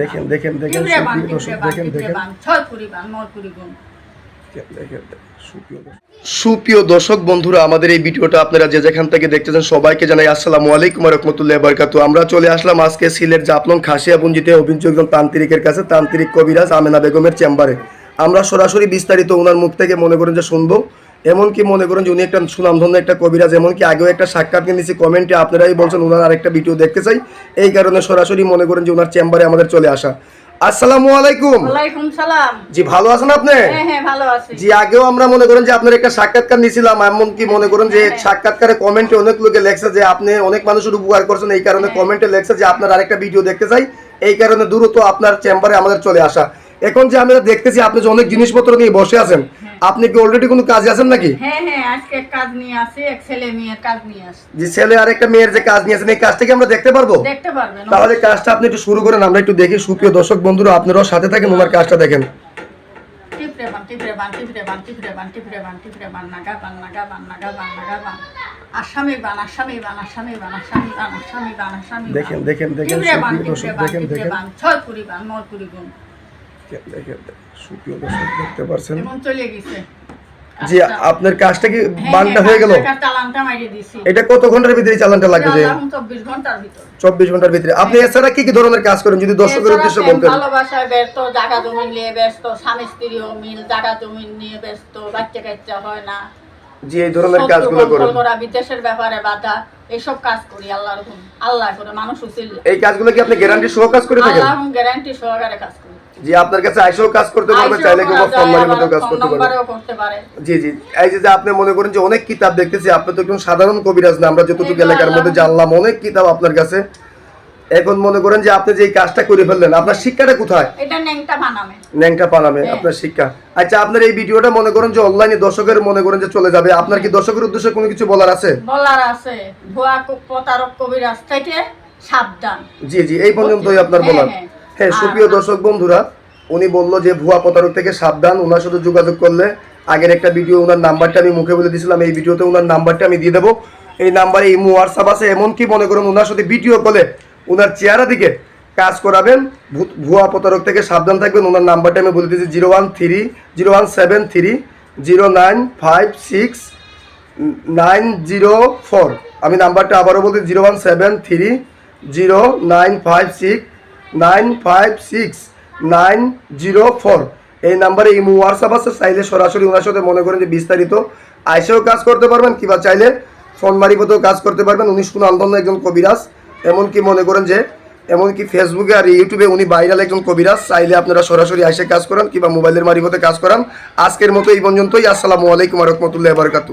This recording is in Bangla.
দেখেন দেখেন দেখেন দেখেন দেখেন। সুপ্রিয় দর্শক। বন্ধুরা আমাদের এই ভিডিওটা আপনারা যে যেখান থেকে দেখতেছেন সবাইকে জানাই আসসালামু আলাইকুম রহমতুল্লাহ বরকাতু আমরা চলে আসলাম আজকে সিলেট জাপলং খাসিয়া পুঞ্জিতে অভিযোগ একজন তান্ত্রিকের কাছে তান্ত্রিক কবিরাজ আমেনা বেগমের চেম্বারে। আমরা সরাসরি বিস্তারিত ওনার মুখ থেকে মনে করেন যে শুনব। এমনকি মনে করেন যে উনি একটা সুনামধন্য একটা কবিরাজ এমনকি আগেও একটা সাক্ষাৎ নিয়েছি কমেন্টে আপনারাই বলছেন ওনার আরেকটা ভিডিও দেখতে চাই। এই কারণে সরাসরি মনে করেন যে ওনার চেম্বারে আমাদের চলে আসা। আসসালামু আলাইকুম। ওয়ালাইকুম সালাম। জি ভালো আছেন আপনি? হ্যাঁ হ্যাঁ ভালো আছি। জি আগেও আমরা মনে করেন যে আপনার একটা সাক্ষাৎকার নিয়েছিলাম এমন কি মনে করেন যে সাক্ষাৎকারে কমেন্টে অনেক লোকে লেখছে যে আপনি অনেক মানুষের উপকার করছেন এই কারণে কমেন্টে লেখছে যে আপনার আরেকটা ভিডিও দেখতে চাই। এই কারণে দ্রুত আপনার চেম্বারে আমাদের চলে আসা। এখন যে আমরা দেখতেছি আপনি যে অনেক জিনিসপত্র নিয়ে বসে আছেন আপনি কি অলরেডি কোনো কাজে আছেন নাকি? হ্যাঁ হ্যাঁ আজকে কাজ নিয়ে আসি এক ছেলে মেয়ের কাজ নিয়ে আসি। যে ছেলে আর একটা মেয়ের যে কাজ নিয়ে নিয়েছেন এই কাজটা কি আমরা দেখতে পারব? দেখতে পারবেন তাহলে কাজটা আপনি একটু শুরু করেন আমরা একটু দেখি। সুপ্রিয় দর্শক বন্ধুরা আপনারাও সাথে থাকেন ওনার কাজটা দেখেন। টিপরে বান টিপরে বান টিপরে বান টিপরে বান টিপরে বান টিপরে বান নাগা বান নাগা বান নাগা বান নাগা বান আসামি বান আসামি বান আসামি বান আসামি বান আসামি বান আসামি দেখেন, দেখেন, দেখেন, টিপরে বান, টিপরে বান, দেখেন, টিপরে দেখেন। বান, ছয় কুড়ি বান নয় কুড়ি গুণ দেখেন, দেখেন, সুপ্রিয় দর্শক দেখতে পারছেন। চলে গেছে। জি আপনার কাজটা কি হ্যাঁ, বানটা হ্যাঁ, গেল? টাকার চালানটা মাইরে দিছি। এটা কত ঘণ্টার ভিতরে চালানটা লাগবে যে? আল্লাহ চব্বিশ ঘণ্টার ভিতর। চব্বিশ ঘণ্টার ভিতরে। আপনি এছাড়া কি কি ধরনের কাজ করেন যদি দর্শকের উদ্দেশ্যে বলতেন? ভালোবাসায় ব্যস্ত জায়গা জমি নিয়ে ব্যস্ত স্বামী স্ত্রীও মিল জায়গা জমি নিয়ে ব্যস্ত বাচ্চা কাচ্চা হয় না। জি এই ধরনের কাজগুলো করেন। করা বিদেশের ব্যাপারে বাধা কাজ করি আল্লাহর আল্লাহ করে মানুষ উচিল। এই কাজগুলো কি আপনি গ্যারান্টি সহ কাজ করে থাকেন? গ্যারান্টি সহকারে কাজ করি। জি আপনার কাছে আইসেও কাজ করতে পারবে চাইলে কেউ যায়, মতো কাজ করতে পারবে। জি জি। এই যে আপনি মনে করেন যে অনেক কিতাব দেখতেছি আপনি তো একজন সাধারণ কবিরাজ না আমরা যতটুকু এলাকার মধ্যে জানলাম অনেক কিতাব আপনার কাছে। এখন মনে করেন যে আপনি যে কাজটা করে ফেললেন আপনার শিক্ষাটা কোথায়? এটা ন্যাংটা বানামে। ন্যাংটা পানামে হ্যাঁ। আপনার শিক্ষা। আচ্ছা আপনার এই ভিডিওটা মনে করেন যে অনলাইনে দর্শকের মনে করেন যে চলে যাবে। আপনার কি দর্শকের উদ্দেশ্যে কোনো কিছু বলার আছে? বলার আছে। ভুয়া প্রতারক কবিরাজ থেকে সাবধান। জি জি এই পর্যন্তই আপনার হ্যাঁ, বলার। হ্যাঁ। সুপ্রিয় দর্শক বন্ধুরা উনি বলল যে ভুয়া প্রতারক থেকে সাবধান ওনার সাথে যোগাযোগ করলে আগের একটা ভিডিও ওনার নাম্বারটা আমি মুখে বলে দিয়েছিলাম এই ভিডিওতে ওনার নাম্বারটা আমি দিয়ে দেবো এই নাম্বারে এই হোয়াটসঅ্যাপ আছে এমনকি মনে করুন ওনার সাথে ভিডিও কলে ওনার চেহারা দিকে কাজ করাবেন ভুয়া প্রতারক থেকে সাবধান থাকবেন ওনার নাম্বারটা আমি বলে দিয়েছি zero one three zero one seven three zero nine five six nine zero four আমি নাম্বারটা আবারও বলতে zero one seven three zero nine five six nine five six nine zero four. এই নাম্বারে ইমো, হোয়াটসঅ্যাপ আছে, চাইলে সরাসরি ওনার সাথে মনে করেন যে বিস্তারিত আইসেও কাজ করতে পারবেন কিংবা চাইলে ফোন মারিপতেও কাজ করতে পারবেন। উনি সুনামধন্য একজন কবিরাজ, এমনকি মনে করেন যে, এমনকি ফেসবুকে আর ইউটিউবে উনি ভাইরাল একজন কবিরাজ, চাইলে আপনারা সরাসরি আইসে কাজ করান, কিংবা মোবাইলের মারিফতে কাজ করান। আজকের মতো এই পর্যন্তই, আসসালামু আলাইকুম রহমতুল্লাহ বারকাতু